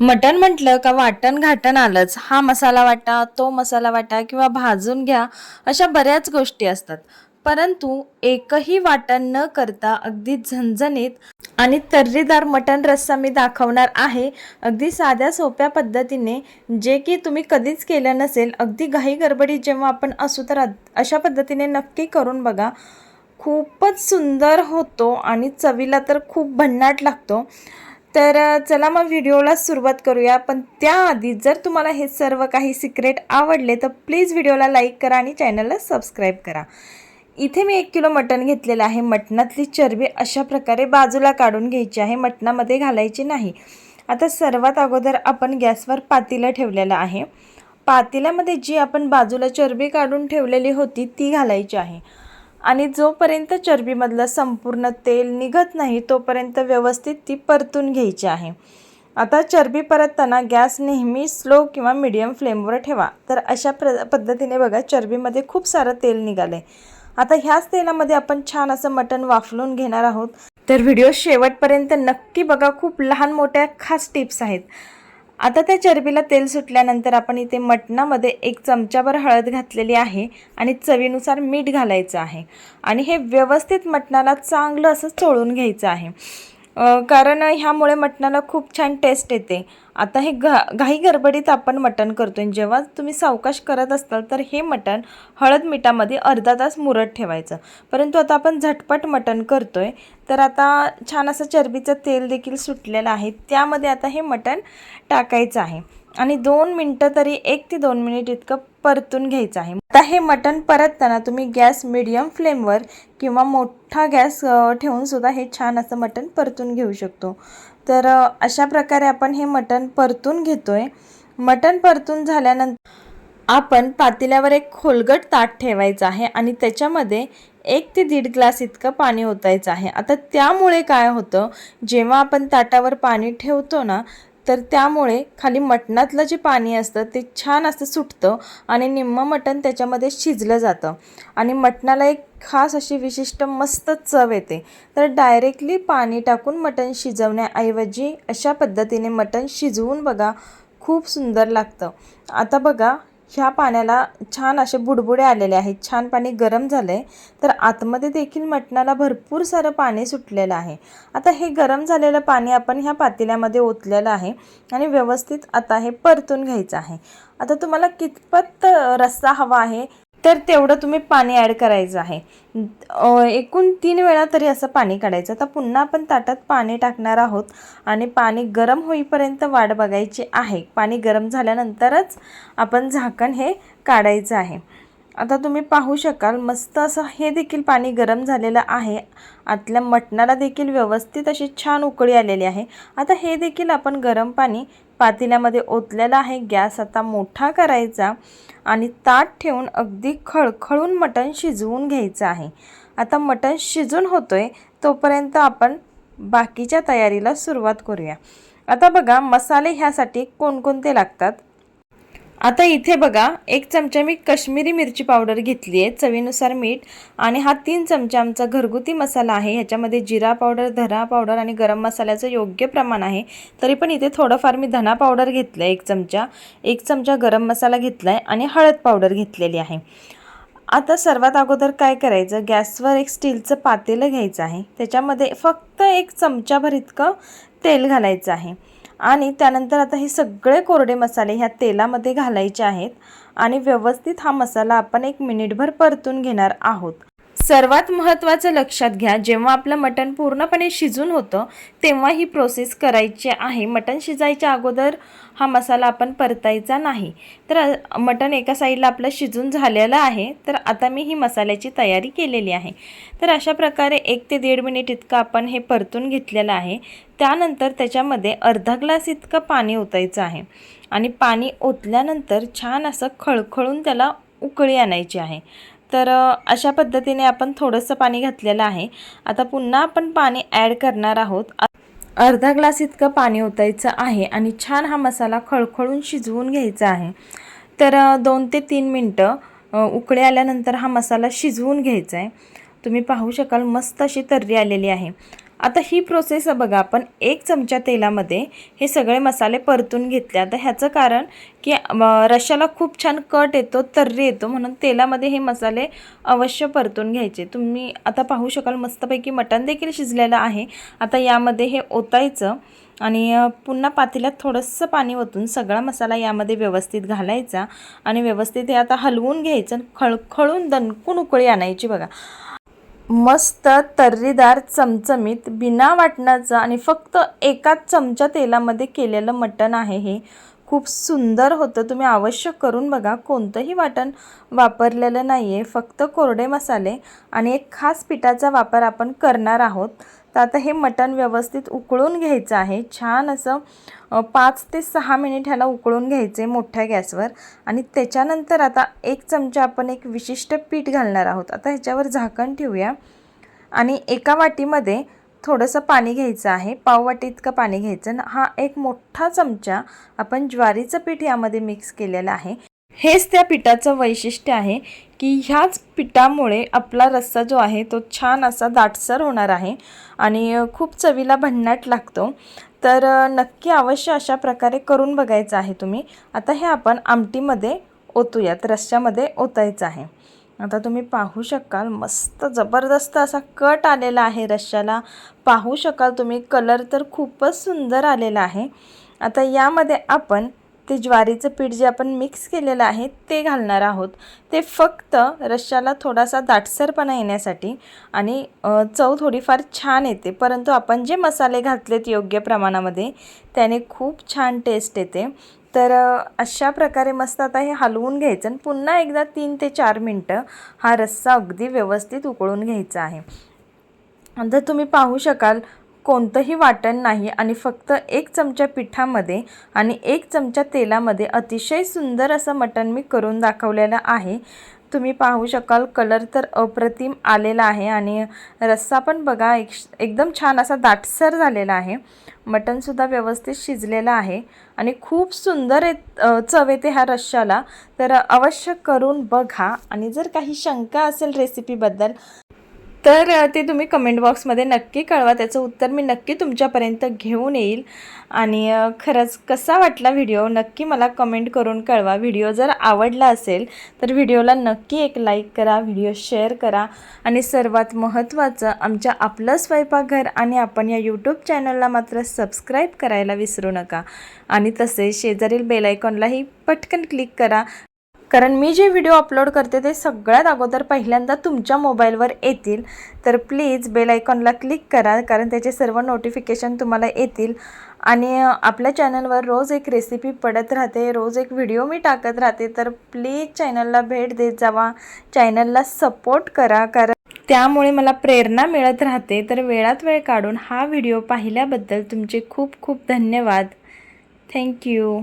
मटण म्हटलं का वाटण घाटण आलंच. हा मसाला वाटा तो मसाला वाटा किंवा भाजून घ्या अशा बऱ्याच गोष्टी असतात. परंतु एकही वाटण न करता अगदी झणझणीत आणि तर्रीदार मटण रस्सा मी दाखवणार आहे. अगदी साध्या सोप्या पद्धतीने जे की तुम्ही कधीच केलं नसेल अगदी घाई गडबडी जेव्हा आपण असू तर अशा पद्धतीने नक्की करून बघा. खूपच सुंदर होतो आणि चवीला तर खूप भन्नाट लागतो. तर चला मग व्हिडिओला सुरुवात करूया. पण त्याआधी जर तुम्हाला हे सर्व काही सिक्रेट आवडले तर प्लीज व्हिडिओला लाईक करा आणि चॅनलला सबस्क्राईब करा. इथे मी एक किलो मटण घेतलेलं आहे. मटणातली चरबी अशा प्रकारे बाजूला काढून घ्यायची आहे. मटणामध्ये घालायची नाही. आता सर्वात अगोदर आपण गॅसवर पातेलं ठेवलेलं आहे. पातेल्यामध्ये जी आपण बाजूला चरबी काढून ठेवलेली होती ती घालायची आहे. आणि जोपर्यंत चरबीमधलं संपूर्ण तेल निघत नाही तोपर्यंत व्यवस्थित ती परतून घ्यायची आहे. आता चरबी परतताना गॅस नेहमी स्लो किंवा मिडियम फ्लेमवर ठेवा. तर अशा प्र पद्धतीने बघा चरबीमध्ये खूप सारं तेल निघालं आहे आता ह्याच तेलामध्ये आपण छान असं मटण वाफलून घेणार आहोत. तर व्हिडिओ शेवटपर्यंत नक्की बघा खूप लहान मोठ्या खास टिप्स आहेत. आता त्या चरबीला तेल सुटल्यानंतर आपण इथे मटणामध्ये एक चमचाभर हळद घातलेली आहे आणि चवीनुसार मीठ घालायचं आहे. आणि हे व्यवस्थित मटणाला चांगलं असं चोळून घ्यायचं आहे. कारण ह्यामुळे मटणाला खूप छान टेस्ट येते. आता हे घा घाई गडबडीत आपण मटण आहे जेव्हा तुम्ही सावकाश करत असाल तर हे मटण हळद मिठामध्ये अर्धा तास मुरत ठेवायचं. परंतु आता आपण झटपट मटण आहे तर आता छान असं चरबीचं तेल देखील सुटलेलं आहे. त्यामध्ये आता हे मटण टाकायचं आहे. आणि दोन मिनटं तरी एक ते दोन मिनिट इतकं परतून घ्यायचं आहे. आता हे मटण परतताना तुम्ही गॅस मिडियम फ्लेमवर किंवा मोठा गॅस ठेवून सुद्धा हे छान असं मटण परतून घेऊ शकतो. तर अशा प्रकारे आपण हे मटण परतून घेतो आहे मटण परतून झाल्यानंतर आपण पातेल्यावर एक खोलगट ताट ठेवायचं आहे आणि त्याच्यामध्ये एक ते दीड ग्लास इतकं पाणी ओतायचं आहे. आता त्यामुळे काय होतं जेव्हा आपण ताटावर पाणी ठेवतो ना तर त्यामुळे खाली मटणातलं जे पाणी असतं ते छान असं सुटतं आणि निम्मं मटण त्याच्यामध्ये शिजलं जातं. आणि मटणाला एक खास अशी विशिष्ट मस्त चव येते. तर डायरेक्टली पाणी टाकून मटण शिजवण्याऐवजी अशा पद्धतीने मटण शिजवून बघा खूप सुंदर लागतं. आता बघा ह्या पाण्याला छान असे बुडबुडे आलेले आहेत. छान पाणी गरम झालं आहे तर आतमध्ये देखील मटणाला भरपूर सारं पाणी सुटलेलं आहे. आता हे गरम झालेलं पाणी आपण ह्या पातेल्यामध्ये ओतलेलं आहे आणि व्यवस्थित आता हे परतून घ्यायचं आहे. आता तुम्हाला कितपत रस्सा हवा आहे तर तेवढं तुम्ही पाणी ॲड करायचं आहे. एकूण तीन वेळा तरी असं पाणी काढायचं. आता पुन्हा आपण ताटात पाणी टाकणार आहोत आणि पाणी गरम होईपर्यंत वाट बघायची आहे. पाणी गरम झाल्यानंतरच आपण झाकण हे काढायचं आहे. आता तुम्ही पाहू शकाल मस्त असं हे देखील पाणी गरम झालेलं आहे. आतल्या मटणाला देखील व्यवस्थित अशी छान उकळी आलेली आहे. आता हे देखील आपण गरम पाणी पातेल्यामध्ये ओतलेलं आहे. गॅस आता मोठा करायचा आणि ताट ठेवून अगदी खळखळून मटण शिजवून घ्यायचं आहे. आता मटण शिजून होतोय तोपर्यंत आपण बाकीच्या तयारीला सुरुवात करूया. आता बघा मसाले ह्यासाठी कोणकोणते लागतात? आता इथे बघा एक चमचा मी कश्मीरी मिरची पावडर घेतली आहे चवीनुसार मीठ आणि हा तीन चमचा आमचा घरगुती मसाला आहे. ह्याच्यामध्ये जिरा पावडर धना पावडर आणि गरम मसाल्याचं योग्य प्रमाण आहे. तरी पण इथे थोडंफार मी धना पावडर घेतलं आहे एक चमचा. एक चमचा गरम मसाला घेतला आहे आणि हळद पावडर घेतलेली आहे. आता सर्वात अगोदर काय करायचं? गॅसवर एक स्टीलचं पातेलं घ्यायचं आहे. त्याच्यामध्ये फक्त एक चमचाभर इतकं तेल घालायचं आहे. आणि त्यानंतर आता हे सगळे कोरडे मसाले ह्या तेलामध्ये घालायचे आहेत. आणि व्यवस्थित हा मसाला आपण एक मिनिटभर परतून घेणार आहोत. सर्वात महत्त्वाचं लक्षात घ्या जेव्हा आपलं मटण पूर्णपणे शिजून होतं तेव्हा ही प्रोसेस करायची आहे. मटण शिजायच्या अगोदर हा मसाला आपण परतायचा नाही. तर मटण एका साईडला आपलं शिजून झालेलं आहे तर आता मी ही मसाल्याची तयारी केलेली आहे. तर अशा प्रकारे एक ते दीड मिनिट इतकं आपण हे परतून घेतलेलं आहे. त्यानंतर त्याच्यामध्ये अर्धा ग्लास इतकं पाणी ओतायचं आहे. आणि पाणी ओतल्यानंतर छान असं खळखळून त्याला उकळी आणायची आहे. तर अशा पद्धतीने आपण थोडंसं पाणी घातलेलं आहे. आता पुन्हा आपण पाणी ॲड करणार आहोत. अर्धा ग्लास इतकं पाणी ओतायचं आहे आणि छान हा मसाला खळखळून शिजवून घ्यायचा आहे. तर दोन ते तीन मिनटं उकळे आल्यानंतर हा मसाला शिजवून घ्यायचा आहे. तुम्ही पाहू शकाल मस्त अशी तर्री आलेली आहे. आता ही प्रोसेस बघा आपण एक चमचा तेलामध्ये हे सगळे मसाले परतून घेतले. आता ह्याचं कारण की रश्याला खूप छान कट येतो तर्री येतो म्हणून तेलामध्ये हे मसाले अवश्य परतून घ्यायचे. तुम्ही आता पाहू शकाल मस्तपैकी मटण देखील शिजलेलं आहे. आता यामध्ये हे ओतायचं आणि पुन्हा पातेल्यात थोडंसं पाणी ओतून सगळा मसाला यामध्ये व्यवस्थित घालायचा आणि व्यवस्थित हे आता हलवून घ्यायचं आणि खळखळून दणकून उकळी आणायची बघा. मस्त तर्रीदार चमचमीत बिना वाटणाचं आणि फक्त एकाच चमचा तेलामध्ये केलेलं मटण आहे हे. खूप सुंदर होतं. तुम्ही अवश्य करून बघा. कोणतंही वाटण वापरलेलं नाही आहे फक्त कोरडे मसाले आणि एक खास पिठाचा वापर आपण करणार आहोत. तर आता हे मटण व्यवस्थित उकळून घ्यायचं आहे. छान असं पाच ते सहा मिनिट ह्याला उकळून घ्यायचे मोठ्या गॅसवर. आणि त्याच्यानंतर आता एक चमचा आपण एक विशिष्ट पीठ घालणार आहोत. आता ह्याच्यावर झाकण ठेवूया. आणि एका वाटीमध्ये थोडंसं पाणी घ्यायचं आहे. पाववाटी इतकं पाणी घ्यायचं हा एक मोठा चमचा आपण ज्वारीचं पीठ यामध्ये मिक्स केलेलं आहे. हेच त्या पिठाचं वैशिष्ट्य आहे की ह्याच पिठामुळे आपला रस्सा जो आहे तो छान असा दाटसर होणार आहे आणि खूप चवीला भन्नाट लागतो. तर नक्की अवश्य अशा प्रकारे करून बघायचं आहे तुम्ही. आता हे आपण आमटीमध्ये ओतूयात. रश्श्यामध्ये ओतायचं आहे. आता तुम्ही पाहू शकाल मस्त जबरदस्त असा कट आलेला आहे रश्श्याला पाहू शकाल तुम्ही कलर तर खूपच सुंदर आलेला आहे. आता यामध्ये आपण ते ज्वारीचं पीठ जे आपण मिक्स केलेलं आहे ते घालणार आहोत. ते फक्त रश्श्याला थोडासा दाटसरपणा येण्यासाठी आणि चव थोडीफार छान येते. परंतु आपण जे मसाले घातलेत योग्य प्रमाणामध्ये त्याने खूप छान टेस्ट येते. तर अशा प्रकारे मस्त आता हे हलवून घ्यायचं आणि पुन्हा एकदा तीन ते चार मिनटं हा रस्सा अगदी व्यवस्थित उकळून घ्यायचा आहे. आता तुम्ही पाहू शकाल कोणतंही वाटण नाही आणि फक्त एक चमचा पिठामध्ये आणि एक चमचा तेलामध्ये अतिशय सुंदर असं मटण मी करून दाखवलेलं आहे. तुम्ही पाहू शकाल कलर तर अप्रतिम आलेला आहे आणि रस्सा पण बघा एक एकदम छान असा दाटसर झालेला आहे. मटणसुद्धा व्यवस्थित शिजलेलं आहे आणि खूप सुंदर येत चव येते ह्या रश्श्याला. तर अवश्य करून बघा. आणि जर काही शंका असेल रेसिपीबद्दल तर ते तुम्ही कमेंट बॉक्समध्ये नक्की कळवा. त्याचं उत्तर मी नक्की तुमच्यापर्यंत घेऊन येईल. आणि खरंच कसा वाटला व्हिडिओ नक्की मला कमेंट करून कळवा. व्हिडिओ जर आवडला असेल तर व्हिडिओला नक्की एक लाईक करा व्हिडिओ शेअर करा. आणि सर्वात महत्त्वाचं आमच्या आपलं स्वयंपाकघर आणि आपण या यूट्यूब चॅनलला मात्र सबस्क्राईब करायला विसरू नका. आणि तसेच शेजारील बेलायकॉनलाही पटकन क्लिक करा. कारण मी जे व्हिडिओ अपलोड करते ते सगळ्यात अगोदर पहिल्यांदा तुमच्या मोबाईलवर येतील. तर प्लीज बेल आयकॉनला क्लिक करा कारण त्याचे सर्व नोटिफिकेशन तुम्हाला येतील. आणि आपल्या चॅनलवर रोज एक रेसिपी पडत राहते रोज एक व्हिडिओ मी टाकत राहते तर प्लीज चॅनलला भेट देत जावा. चॅनलला सपोर्ट करा कारण त्यामुळे मला प्रेरणा मिळत राहते. तर वेळात वेळ काढून हा व्हिडिओ पाहिल्याबद्दल तुमचे खूप खूप धन्यवाद. थँक्यू